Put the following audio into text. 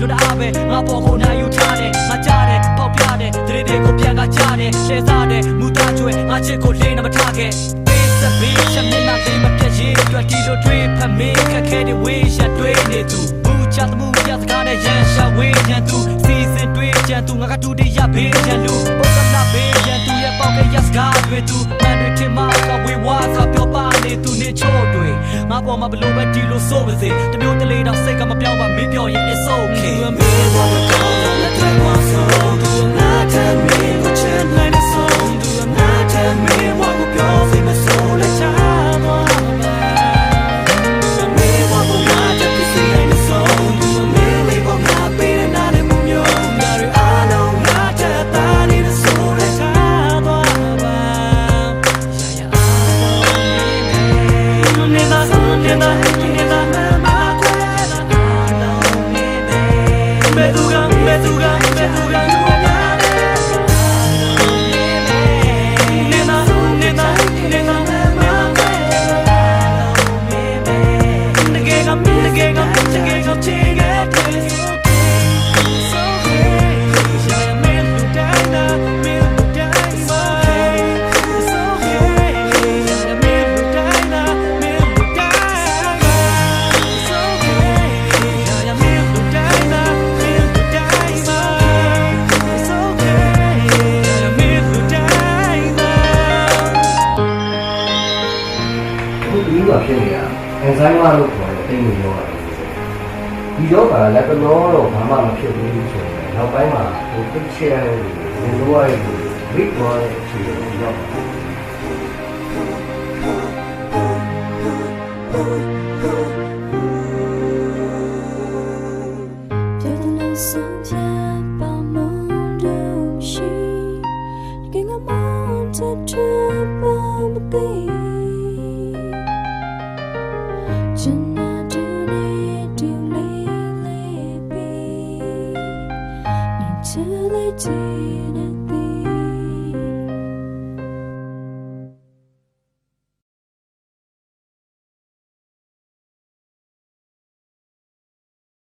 လွတ်အားပဲငါပေါ်ကိုနိုင်ယူထားတယ်ငါကြားတယ်ပေါက်ပြတယ်တရေတွေကိုပြန်ကကြားတယ်လှည့်စားတယ်မူသားကျွဲငါချစ်ကိုလေးနမထားခဲ့ပေးစပေးချက်မျက်နှာသိမပြတ်ရေးအတွက်ဒီလိုတွေးဖက်မေးခက်ခဲတဲ့ဝေးရတွေးနေသူဘူးချမှုရစကားနဲ့ရန်ရှာဝေးရန်သူစီစဉ်တွေးကြံသူငါကတူတရဘေးရန်လူပုဂ္ဂလာဘေးရန်သူရဲ့ပေါက်ကရစကားတွေသူမန်တွေခင်မကဝေဝါစာပြောပါနေသူနေချို့တွေငါ ပေါ်မှာဘလို့ပဲဒီလိုဆိုပါစေတမျိုးတလေတော့စိတ်ကမပြောင်းပါမင်းပြောရင် it's okay အမေဘောမကောင်းလက်ထက်မှာဆုံးသူငါတမ်းမင်းကိုချင်နိုင်တဲ့ဆုံးသူငါတမ်းမင်းဘောကိုပြောစိတ်မဆိုးလက်ချာတော့ Me and I hate you. ဖြစ်နေတာအန်ဇိုင်းမာလို့ခေါ်တဲ့တိမ်မယောဂါဒီယောဂါလက်တလောတော့ဘာမှမဖြစ်ဘူးဆိုရင်နောက်ပိုင်းမှာဟိုတစ်ချက်ရတဲ့ဝင်လို့ရတဲ့ဝိတ်သွားတဲ့အခြေအနေကိုရောက်ပါတယ်